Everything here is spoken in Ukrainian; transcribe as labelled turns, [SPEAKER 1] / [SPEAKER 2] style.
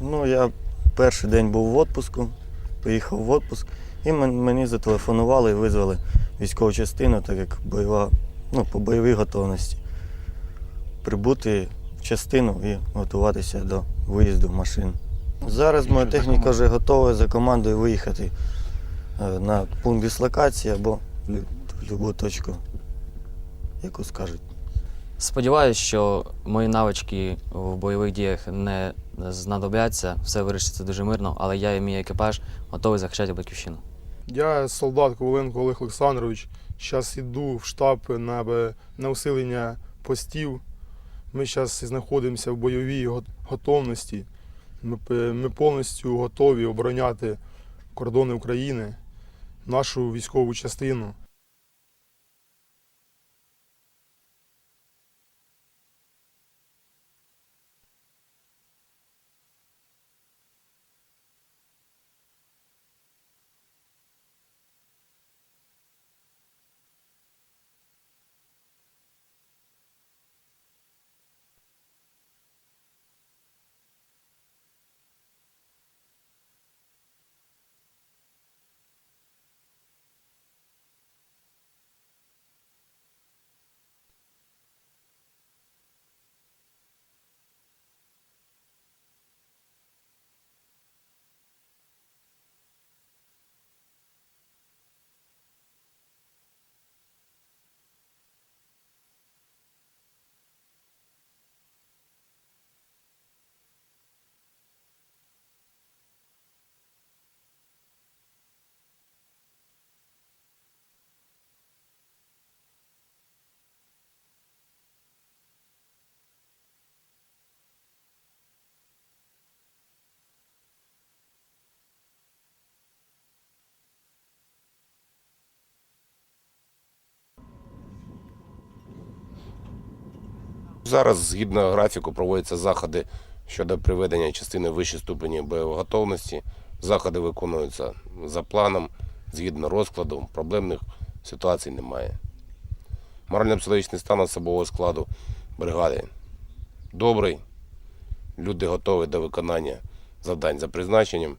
[SPEAKER 1] Ну, я перший день був в відпуску, поїхав в відпуск, і мені зателефонували і визвали військову частину, так як бойова, ну, по бойовій готовності. Прибути в частину і готуватися до виїзду машин. Зараз моя техніка вже готова за командою виїхати е, на пункт дислокації або в будь-яку точку, яку скажуть.
[SPEAKER 2] Сподіваюсь, що мої навички в бойових діях не знадобляться, все вирішиться дуже мирно, але я і мій екіпаж готовий захищати батьківщину.
[SPEAKER 3] Я солдат Коваленко Олег Олександрович. Зараз йду в штаб на, на усилення постів. Ми зараз знаходимося в бойовій готовності. Ми, ми повністю готові обороняти кордони України, нашу військову частину.
[SPEAKER 4] Зараз, згідно графіку, проводяться заходи щодо приведення частини вищої ступені бойової готовності. Заходи виконуються за планом, згідно розкладу, проблемних ситуацій немає. Морально-психологічний стан особового складу бригади добрий. Люди готові до виконання завдань за призначенням.